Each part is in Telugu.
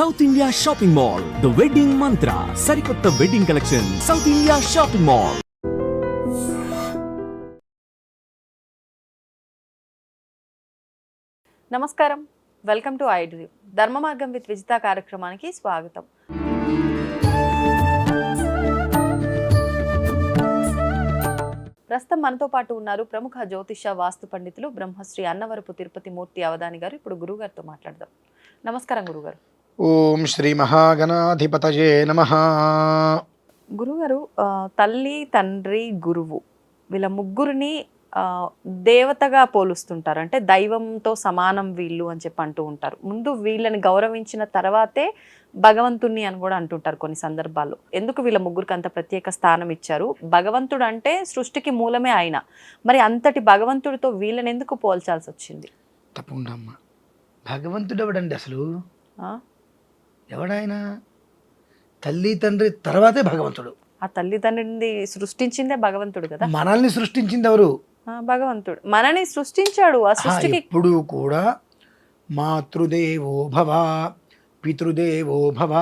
South India shopping mall the wedding Mantra సరికొత్త wedding collection south India shopping mall నమస్కారం. వెల్కమ్ టు ఐ ధర్మ మార్గం విత్ విజిత కార్యక్రమానికి స్వాగతం. ప్రస్తుతం మనతో పాటు ఉన్నారు ప్రముఖ జ్యోతిష వాస్తు పండితులు బ్రహ్మశ్రీ అన్నవరపు తిరుపతి మూర్తి అవధాని గారు. ఇప్పుడు గురుగారితో మాట్లాడదాం. నమస్కారం గురుగారు ఓం శ్రీ మహాగణాధిపతయే నమ. గురుగారు తల్లి తండ్రి గురువు వీళ్ళ ముగ్గురిని దేవతగా పోలుస్తుంటారు. అంటే దైవంతో సమానం వీళ్ళు అని చెప్పి అంటూ ఉంటారు. ముందు వీళ్ళని గౌరవించిన తర్వాతే భగవంతుణ్ణి అని కూడా అంటుంటారు కొన్ని సందర్భాల్లో. ఎందుకు వీళ్ళ ముగ్గురికి అంత ప్రత్యేక స్థానం ఇచ్చారు? భగవంతుడు అంటే సృష్టికి మూలమే ఆయన. మరి అంతటి భగవంతుడితో వీళ్ళని ఎందుకు పోల్చాల్సి వచ్చింది తప్పకుండా అమ్మా. భగవంతుడు ఎవడండి అసలు? ఎవడాయన? తల్లి తండ్రి తర్వాతే భగవంతుడు. ఆ తల్లిదండ్రిని సృష్టించిందే భగవంతుడు కదా? మనల్ని సృష్టించింది ఎవరు? ఆ, భగవంతుడు. మనని సృష్టించాడు. ఆ సృష్టికి ఎప్పుడూ కూడా మాతృదేవో భవ పితృదేవో భవ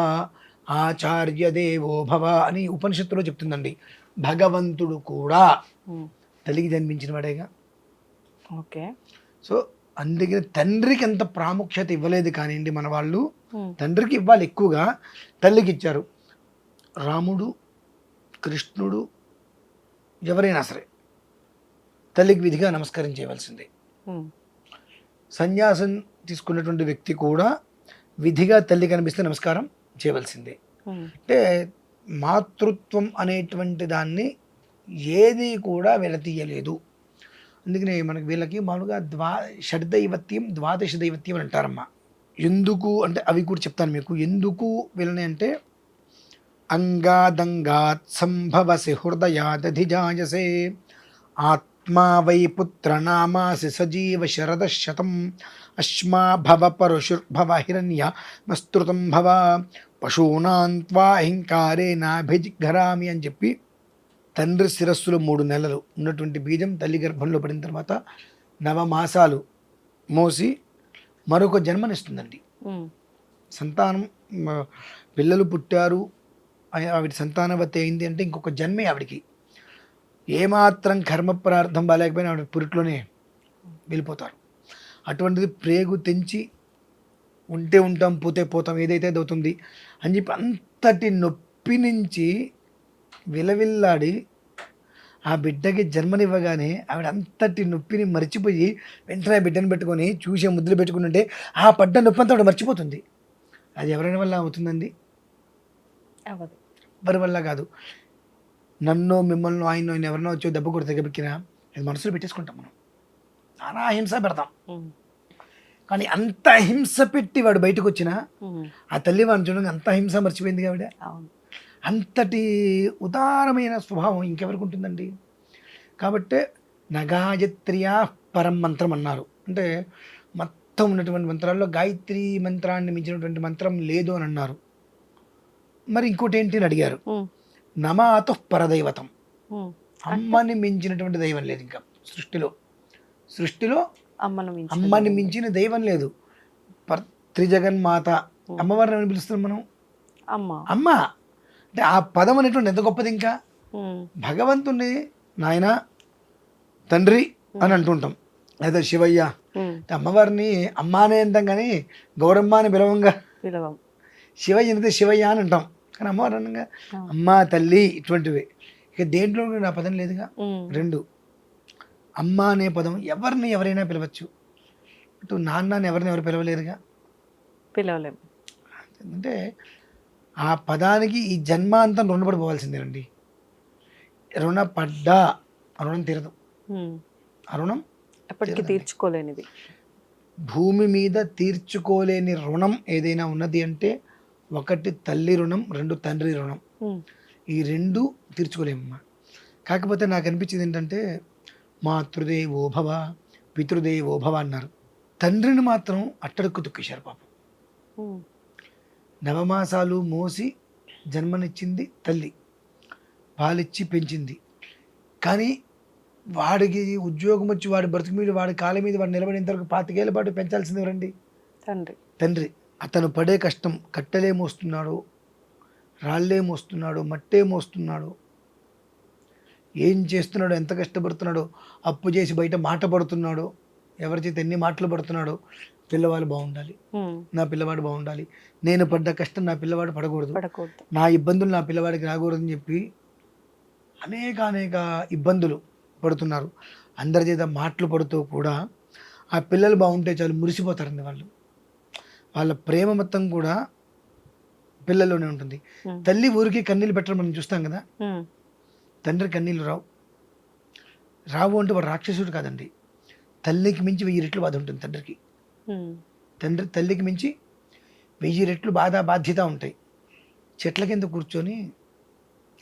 ఆచార్య దేవో భవ అని ఉపనిషత్తులో చెప్తుందండి. భగవంతుడు కూడా తల్లికి జన్మించిన వాడేగా. ఓకే. సో అందుకని తండ్రికి ఎంత ప్రాముఖ్యత ఇవ్వలేదు కానివ్వండి మన వాళ్ళు తండ్రికి ఇవ్వాలి ఎక్కువగా. తల్లికి ఇచ్చారు. రాముడు కృష్ణుడు ఎవరైనా సరే తల్లికి విధిగా నమస్కారం చేయవలసిందే సన్యాసం తీసుకున్నటువంటి వ్యక్తి కూడా విధిగా తల్లి కనిపిస్తే నమస్కారం చేయవలసిందే. అంటే మాతృత్వం అనేటువంటి దాన్ని ఏది కూడా విడతీయలేదు అందుకనే మనకి వీళ్ళకి మామూలుగా ద్వా షడ్దైవత్యం ద్వాదశ దైవత్యం అని అంటారమ్మా. ఎందుకు అంటే అవి కూడా చెప్తాను మీకు. ఎందుకు వీళ్ళని అంటే అంగాదంగాత్ సంభవసి హృదయాదధిజాయసే. ఆత్మా వై పుత్రనామాసి సజీవ శరద శతం అశ్మా భవ పరుషుర్భవ హిరణ్య మస్తృతం భవ. పశూనాం త్వా అహింకారే నాభిజిఘరామి అని చెప్పి తండ్రి శిరస్సులో మూడు నెలలు ఉన్నటువంటి బీజం తల్లి గర్భంలో పడిన తర్వాత నవమాసాలు మోసి మరొక జన్మనిస్తుందండి. సంతానం పిల్లలు పుట్టారు ఆవిడ సంతానవతి అయింది అంటే ఇంకొక జన్మే ఆవిడికి. ఏమాత్రం కర్మ ప్రార్థం బాగాలేకపోయినా ఆవిడ పురిట్లోనే వెళ్ళిపోతారు. అటువంటిది ప్రేగు తెంచి ఉంటే ఉంటాం పోతే పోతాం ఏదైతే అవుతుంది అని చెప్పి అంతటి నొప్పి నుంచి విలవిల్లాడి ఆ బిడ్డకి జన్మనివ్వగానే ఆవిడ అంతటి నొప్పిని మర్చిపోయి వెంటనే బిడ్డను పెట్టుకొని చూసే ముద్దులు పెట్టుకుంటుంటే ఆ పడ్డ నొప్పి అంతా ఆవిడ మర్చిపోతుంది. అది ఎవరి వల్ల అవుతుందండి? అవ్వదు. ఎవరి వల్ల కాదు. నన్ను మిమ్మల్ని ఆయన ఆయన ఎవరినో వచ్చి దెబ్బ కొడితే గబిక్కినా అది మనసులో పెట్టేసుకుంటాం మనం. నానా హింస పెడతాం. కానీ అంత హింస పెట్టి వాడు బయటకు వచ్చినా ఆ తల్లి వాడిని చూడగా అంత హింస మర్చిపోయింది ఆవిడ. అవును. అంతటి ఉదారమైన స్వభావం ఇంకెవరికి ఉంటుందండి? కాబట్టే నగాయత్రియా పరం మంత్రం అన్నారు. అంటే మొత్తం ఉన్నటువంటి మంత్రాల్లో గాయత్రి మంత్రాన్ని మించినటువంటి మంత్రం లేదు అని అన్నారు. మరి ఇంకోటి ఏంటి అని అడిగారు. నమాతు పరదైవతం. అమ్మని మించినటువంటి దైవం లేదు ఇంకా సృష్టిలో. సృష్టిలో అమ్మను మించిన దైవం. లేదు. త్రిజగన్మాత అమ్మవారిని పిలుస్తున్నాం మనం? అమ్మ. అమ్మ. అంటే ఆ పదం అనేటువంటి ఎంత గొప్పది ఇంకా? ఉమ్, భగవంతుణ్ణి నాయన తండ్రి అని అంటుంటాం. లేదా శివయ్య. అమ్మవారిని అమ్మ అనే అంటాం కానీ గౌరమ్మ అని పిలవంగా. పిలవం. శివయ్య అంటే శివయ్య అని అంటాం. కానీ అమ్మవారు అనగా. అమ్మ తల్లి ఇటువంటివి. ఇక దేంట్లో ఆ పదం లేదుగా? రెండు. అమ్మ అనే పదం ఎవరిని ఎవరైనా పిలవచ్చు. ఇటు నాన్న ఎవరిని ఎవరు పిలవలేరుగా? పిలవలేం. అంటే ఆ పదానికి ఈ జన్మాంతం రుణపడిపోవాల్సిందేనండి. రుణపడ్డా ఆ రుణం తీరదు. ఉమ్, ఆ రుణం ఎప్పటికీ తీర్చుకోలేనిది. భూమి మీద తీర్చుకోలేని రుణం ఏదైనా ఉన్నది అంటే ఒకటి తల్లి రుణం రెండు తండ్రి రుణం. ఈ రెండు తీర్చుకోలేమమ్మా. కాకపోతే నాకు అనిపించింది ఏంటంటే మాతృదేవో భవ పితృదేవో భవ అన్నారు. తండ్రిని మాత్రం అట్టడుక్కు తొక్కేశారు పాపం. నవమాసాలు మోసి జన్మనిచ్చింది తల్లి. పాలిచ్చి పెంచింది. కానీ వాడికి ఉద్యోగం వచ్చి వాడి బ్రతుకు మీద వాడి కాళ్ళ మీద వాడు నిలబడేంత వరకు పాతికేళ్ళ పాటు పెంచాల్సింది ఎవరండి? తండ్రి. తండ్రి. అతను పడే కష్టం కట్టెలే మోస్తున్నాడు రాళ్ళే మోస్తున్నాడు మట్టే మోస్తున్నాడు. ఏం చేస్తున్నాడో ఎంత కష్టపడుతున్నాడో అప్పు చేసి బయట మాట పడుతున్నాడో. ఎవరి చేత ఎన్ని మాటలు పడుతున్నాడో పిల్లవాడు బాగుండాలి. నా పిల్లవాడు బాగుండాలి. నేను పడ్డ కష్టం నా పిల్లవాడు పడకూడదు. నా ఇబ్బందులు నా పిల్లవాడికి రాకూడదని చెప్పి అనేక అనేక ఇబ్బందులు పడుతున్నారు. అందరి చేత మాటలు పడుతూ కూడా ఆ పిల్లలు బాగుంటే చాలు మురిసిపోతారండి వాళ్ళు. వాళ్ళ ప్రేమ మొత్తం కూడా పిల్లల్లోనే ఉంటుంది. తల్లి ఊరికి కన్నీళ్ళు పెట్టడం మనం చూస్తాం కదా? తండ్రి కన్నీళ్ళు రావు. రావు అంటే వాడు రాక్షసుడు కాదండి. తల్లికి మించి వెయ్యి రెట్లు బాధ ఉంటుంది తండ్రికి. తండ్రి తల్లికి మించి వెయ్యి రెట్లు బాధ బాధ్యత ఉంటాయి. చెట్ల కింద కూర్చొని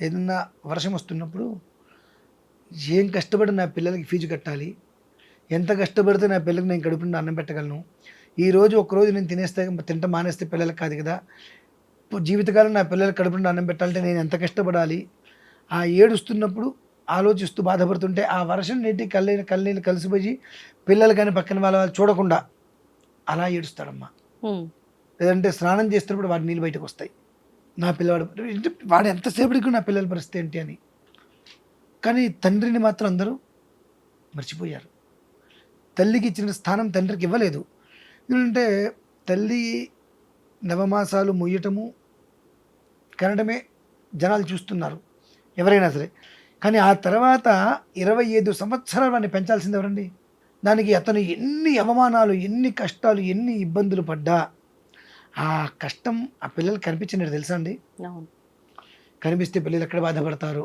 ఏదన్నా వర్షం వస్తున్నప్పుడు ఏం కష్టపడి నా పిల్లలకి ఫీజు కట్టాలి? ఎంత కష్టపడితే నా పిల్లలకి నేను కడుపు అన్నం పెట్టగలను? ఈ రోజు ఒక నేను తినేస్తే తింట మానేస్తే పిల్లలకి కాదు కదా? ఇప్పుడు జీవితకాలం నా పిల్లలకి కడుపు అన్నం పెట్టాలంటే నేను ఎంత కష్టపడాలి? ఆ ఏడుస్తున్నప్పుడు ఆలోచిస్తూ బాధపడుతుంటే ఆ వర్షం నీటి కళ్ళ కళ్ళనీళ్ళు కలిసిపోయి పిల్లలు కానీ పక్కన వాళ్ళ వాళ్ళు చూడకుండా అలా ఏడుస్తాడమ్మా. లేదంటే స్నానం చేస్తున్నప్పుడు వాడి నీళ్ళు బయటకు వస్తాయి. నా పిల్లవాడు వాడు ఎంతసేపటికి నా పిల్లల పరిస్థితి ఏంటి అని. కానీ తండ్రిని మాత్రం అందరూ మర్చిపోయారు. తల్లికి ఇచ్చిన స్థానం తండ్రికి ఇవ్వలేదు. ఎందుకంటే తల్లి నవమాసాలు మొయ్యటము కనడమే జనాలు చూస్తున్నారు ఎవరైనా సరే. కానీ ఆ తర్వాత ఇరవై ఐదు సంవత్సరాలు వాడిని పెంచాల్సింది ఎవరండి? దానికి అతను ఎన్ని అవమానాలు ఎన్ని కష్టాలు ఎన్ని ఇబ్బందులు పడ్డా ఆ కష్టం ఆ పిల్లలు కనిపించినట్టు తెలుసా అండి? కనిపిస్తే పిల్లలు ఎక్కడ బాధపడతారు?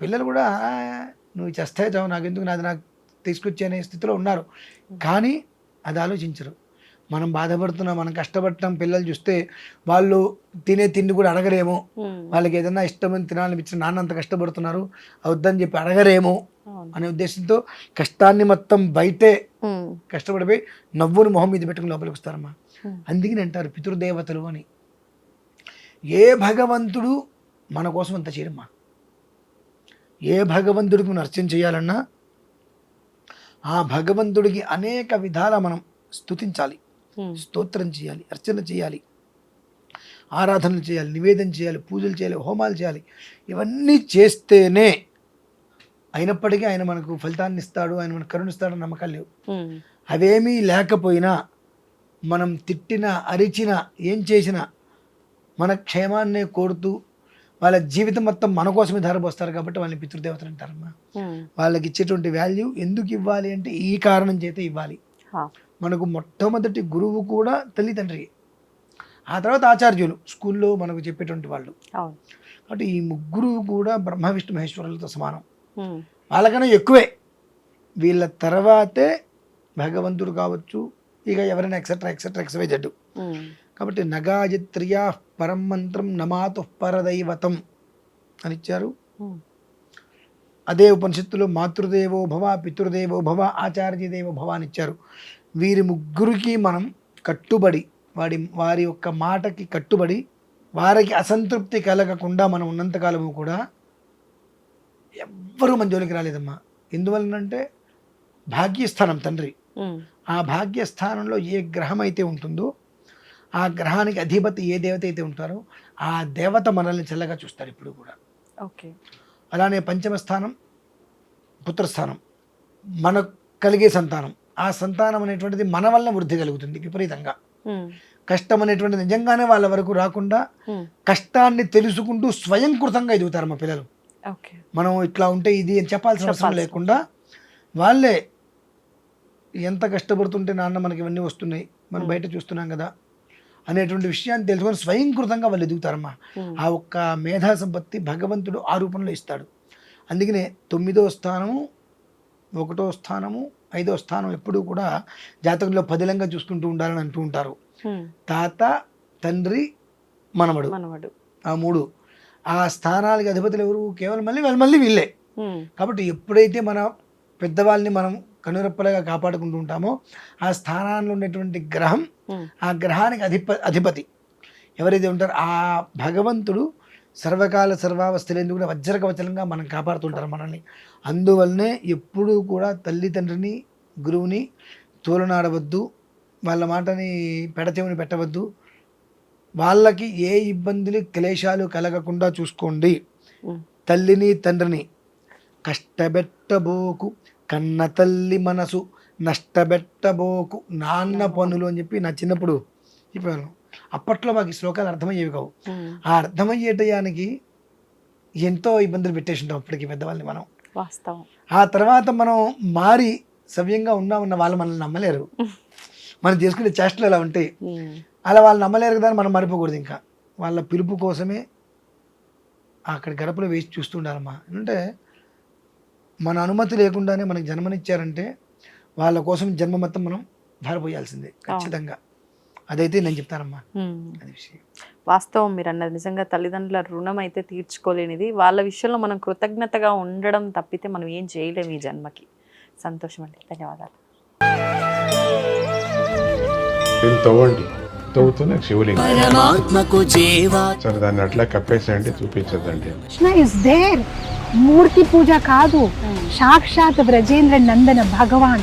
పిల్లలు కూడా "ఆ, నువ్వు చేస్తే చావు నాకు ఎందుకు నాది నాకు తీసుకొచ్చే అనే స్థితిలో ఉన్నారు. కానీ అది ఆలోచించరు. మనం బాధపడుతున్నాం మనం కష్టపడటం పిల్లలు చూస్తే వాళ్ళు తినే తిండి కూడా అడగరేమో. వాళ్ళకి ఏదైనా ఇష్టమని తినాలనిపించిన నాన్న అంత కష్టపడుతున్నారు వద్దని చెప్పి అడగరేమో అనే ఉద్దేశంతో కష్టాన్ని మొత్తం బయటే కష్టపడిపోయి నవ్వుని మొహం మీద పెట్టుకుని లోపలికి వస్తారమ్మా. అందుకని అంటారు పితృదేవతలు అని. ఏ భగవంతుడు మన కోసం అంత చేయడమ్మా. ఏ భగవంతుడికి మనం అర్చన చేయాలన్నా ఆ భగవంతుడికి అనేక విధాల మనం స్తుతించాలి. ఉమ్, స్తోత్రం చేయాలి అర్చన చేయాలి ఆరాధనలు చేయాలి నివేదన చేయాలి పూజలు చేయాలి హోమాలు చేయాలి. ఇవన్నీ చేస్తేనే అయినప్పటికీ ఆయన మనకు ఫలితాన్ని ఇస్తాడు ఆయన మనకు కరుణిస్తాడు నమ్మకాలు లేవు. అవేమీ లేకపోయినా మనం తిట్టిన అరిచిన ఏం చేసినా మన క్షేమాన్నే కోరుతూ వాళ్ళ జీవితం మొత్తం మన కోసమే ధారపోస్తారు కాబట్టి వాళ్ళని పితృదేవతలు అంటారమ్మా. వాళ్ళకి ఇచ్చేటువంటి వాల్యూ ఎందుకు ఇవ్వాలి అంటే ఈ కారణం చేత ఇవ్వాలి. మనకు మొట్టమొదటి గురువు కూడా తల్లిదండ్రి ఆ తర్వాత ఆచార్యులు స్కూల్లో మనకు చెప్పేటువంటి వాళ్ళు. కాబట్టి ఈ ముగ్గురు కూడా బ్రహ్మ విష్ణు మహేశ్వరులతో సమానం. వాళ్ళకన్నా ఎక్కువే. వీళ్ళ తర్వాతే భగవంతుడు కావచ్చు ఇక ఎవరైనా ఎక్సెట్రా ఎక్సెట్రా ఎక్స్వై జడ్డు కాబట్టి నగాయత్రియా పరం మంత్రం నమాతు పరదైవతం అని ఇచ్చారు. అదే ఉపనిషత్తులో మాతృదేవో భవ పితృదేవో భవ ఆచార్య దేవో భవ అని ఇచ్చారు. వీరి ముగ్గురికి మనం కట్టుబడి వాడి వారి యొక్క మాటకి కట్టుబడి వారికి అసంతృప్తి కలగకుండా మనం ఉన్నంతకాలము కూడా ఎవ్వరూ మన జోలికి రాలేదమ్మా. ఎందువలనంటే భాగ్యస్థానం తండ్రి. ఆ భాగ్యస్థానంలో ఏ గ్రహం అయితే ఉంటుందో ఆ గ్రహానికి అధిపతి ఏ దేవత అయితే ఉంటారో ఆ దేవత మనల్ని చల్లగా చూస్తారు ఇప్పుడు కూడా. ఓకే. అలానే పంచమ స్థానం పుత్రస్థానం. మనకు కలిగే సంతానం. ఆ సంతానం అనేటువంటిది మన వల్ల వృద్ధి కలుగుతుంది విపరీతంగా. కష్టం అనేటువంటిది నిజంగానే వాళ్ళ వరకు రాకుండా కష్టాన్ని తెలుసుకుంటూ స్వయంకృతంగా ఎదుగుతారు మా పిల్లలు. మనం ఇట్లా ఉంటే ఇది అని చెప్పాల్సిన అవసరం లేకుండా వాళ్ళే ఎంత కష్టపడుతుంటే నాన్న మనకి ఇవన్నీ వస్తున్నాయి మనం. బయట చూస్తున్నాం కదా అనేటువంటి విషయాన్ని తెలుసుకొని స్వయంకృతంగా వాళ్ళు ఎదుగుతారమ్మా. ఆ ఒక్క మేధా సంపత్తి భగవంతుడు ఆ రూపంలో ఇస్తాడు. అందుకనే తొమ్మిదో స్థానము ఒకటో స్థానము ఐదో స్థానం ఎప్పుడూ కూడా జాతకంలో పదిలంగా చూసుకుంటూ ఉండాలని అంటూ ఉంటారు. తాత తండ్రి మనవడు. మనవడు. ఆ మూడు. ఆ స్థానాలకి అధిపతులు ఎవరు? కేవలం మళ్ళీ వాళ్ళు మళ్ళీ వీళ్ళే. కాబట్టి ఎప్పుడైతే మన పెద్దవాళ్ళని మనం కనురెప్పలుగా కాపాడుకుంటూ ఉంటామో ఆ స్థానాల్లో ఉన్నటువంటి గ్రహం ఆ గ్రహానికి అధిప అధిపతి ఎవరైతే ఉంటారో ఆ భగవంతుడు సర్వకాల సర్వావస్థలందు కూడా వజ్రకవచలంగా మనం కాపాడుతుంటారు మనల్ని. అందువల్లనే ఎప్పుడూ కూడా తల్లిదండ్రిని గురువుని తోలనాడవద్దు. వాళ్ళ మాటని పెడచెవిని పెట్టవద్దు. వాళ్ళకి ఏ ఇబ్బందులు క్లేశాలు కలగకుండా చూసుకోండి. తల్లిని తండ్రిని కష్టపెట్టబోకు. కన్న తల్లి మనసు నష్టపెట్టబోకు. నాన్న పనులు అని చెప్పి నా చిన్నప్పుడు చెప్పాను అప్పట్లో మాకు ఈ శ్లోకాలు అర్థమయ్యేవి కావు. ఆ అర్థమయ్యేటయానికి ఎంతో ఇబ్బందులు పెట్టేసి ఉంటాం అప్పటికి పెద్దవాళ్ళని మనం. వాస్తవం. ఆ తర్వాత మనం మారి సవ్యంగా ఉన్నా ఉన్న వాళ్ళు మనల్ని నమ్మలేరు. మనం చేసుకునే చేష్టలు అలా ఉంటాయి. అలా వాళ్ళు నమ్మలేరు కదా అని మనం మరిపోకూడదు ఇంకా. వాళ్ళ పిలుపు కోసమే అక్కడ గడపలో వేసి చూస్తుండాలమ్మా. అంటే మన అనుమతి లేకుండానే మనకి జన్మనిచ్చారంటే వాళ్ళ కోసం జన్మ మొత్తం మనం ధారపోయాల్సిందే ఖచ్చితంగా. అదైతే నేను చెప్తానమ్మా. అది విషయం. వాస్తవం మీరు అన్నది. నిజంగా తల్లిదండ్రుల రుణం అయితే తీర్చుకోలేనిది. వాళ్ళ విషయంలో మనం కృతజ్ఞతగా ఉండడం తప్పితే మనం ఏం చేయలేము ఈ జన్మకి. సంతోషం అండి ధన్యవాదాలు. దీన్ని తవ్వండి. తవ్వుతూనే శివలింగం. పరమాత్మకు జీవా. సరే దాన్ని అట్లా కప్పేసేయండి చూపించదండి కృష్ణ ఇస్ దేర్ మూర్తి పూజ కాదు. సాక్షాత్ బ్రజేంద్ర నందన భగవాన్.